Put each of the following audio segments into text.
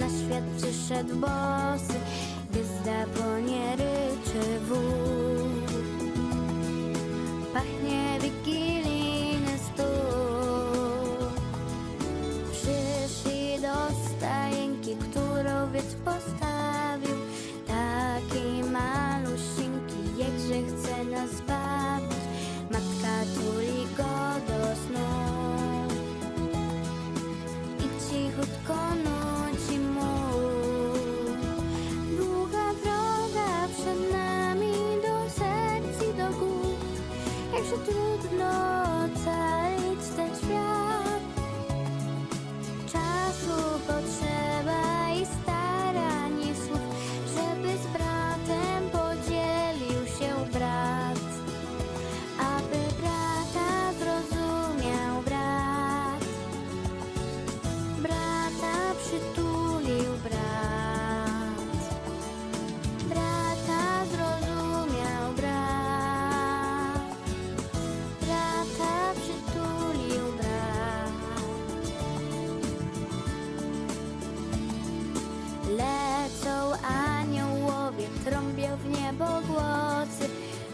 na świat przyszedł bosy, gwiazda płonie ryczy wół. Pachnie wigilijny stół. Przyszli do stajenki, którą wiec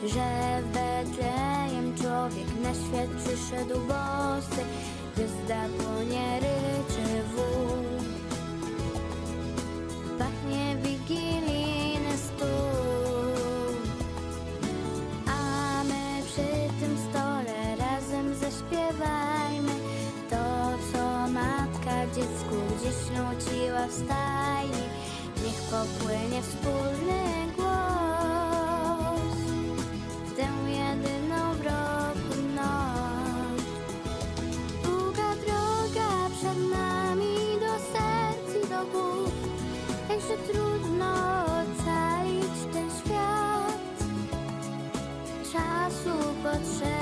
że w Betlejem człowiek na świat przyszedł bosy, gwiazda płonie ryczy wół. Pachnie wigilijny stół, a my przy tym stole razem zaśpiewajmy to, co matka dziecku gdzieś nuciła w stajni. Niech popłynie wspólny głos but sad.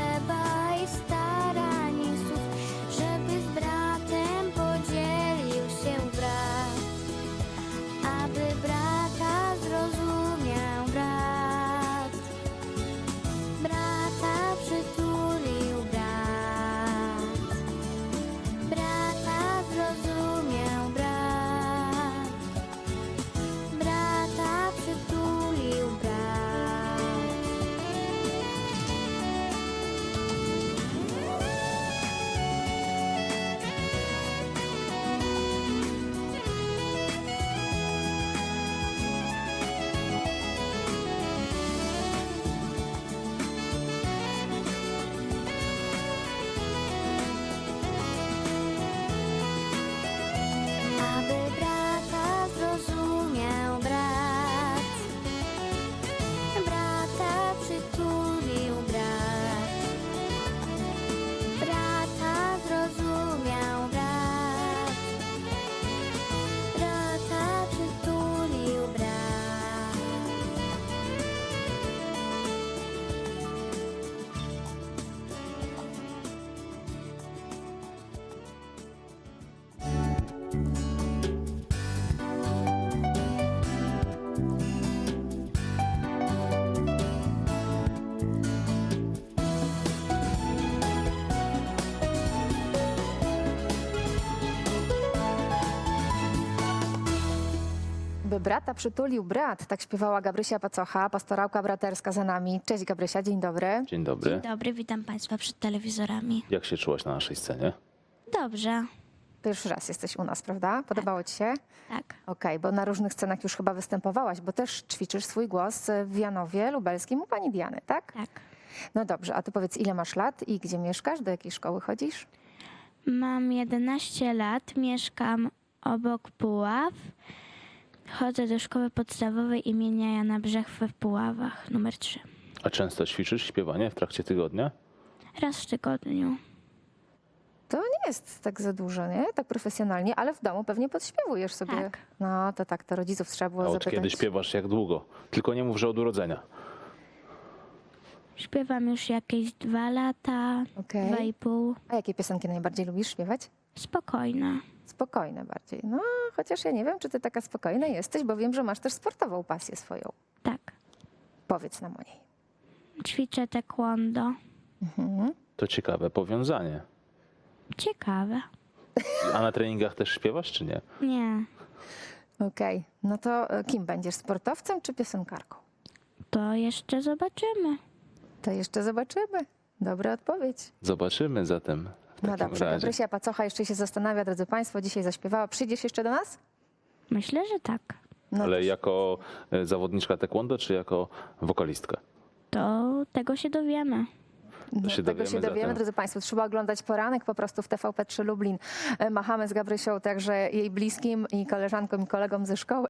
Brata przytulił brat, tak śpiewała Gabrysia Pacocha, pastorałka braterska za nami. Cześć Gabrysia, dzień dobry. Dzień dobry. Dzień dobry, witam Państwa przed telewizorami. Jak się czułaś na naszej scenie? Dobrze, Pierwszy raz jesteś u nas, prawda? Podobało ci się? tak. Okej, bo na różnych scenach już chyba występowałaś, bo też ćwiczysz swój głos w Janowie Lubelskim u pani Diany, tak? Tak. No dobrze, a ty powiedz, ile masz lat i gdzie mieszkasz, do jakiej szkoły chodzisz? Mam 11 lat, mieszkam obok Puław. Chodzę do szkoły podstawowej imienia Jana Brzechwy w Puławach, numer 3. A często ćwiczysz śpiewanie w trakcie tygodnia? Raz w tygodniu. To nie jest tak za dużo, nie? Tak profesjonalnie, ale w domu pewnie podśpiewujesz sobie. Tak. No to tak, to rodziców trzeba było A od zapytać. kiedy śpiewasz, jak długo? Tylko nie mów, że od urodzenia. Śpiewam już jakieś dwa lata, Okej. dwa i pół. A jakie piosenki najbardziej lubisz śpiewać? Spokojna. Spokojne bardziej. No, chociaż ja nie wiem, czy ty taka spokojna jesteś, bo wiem, że masz też sportową pasję swoją. Tak. Powiedz nam o niej. Ćwiczę taekwondo. Mhm. To ciekawe powiązanie. Ciekawe. A na treningach też śpiewasz, czy nie? Nie. Okej, no to e, kim będziesz? Sportowcem czy piosenkarką? To jeszcze zobaczymy. To jeszcze zobaczymy. Dobra odpowiedź. Zobaczymy zatem No dobrze, razie. Gabrysia Pacocha jeszcze się zastanawia, drodzy Państwo, dzisiaj zaśpiewała. Przyjdziesz jeszcze do nas? Myślę, że tak. No Ale to- jako e, zawodniczka taekwondo, czy jako wokalistka? To tego się dowiemy. No, się tego się dowiemy, zatem. drodzy Państwo. Trzeba oglądać poranek po prostu w TVP3 Lublin. E, Machamy z Gabrysią także jej bliskim i koleżankom i kolegom ze szkoły.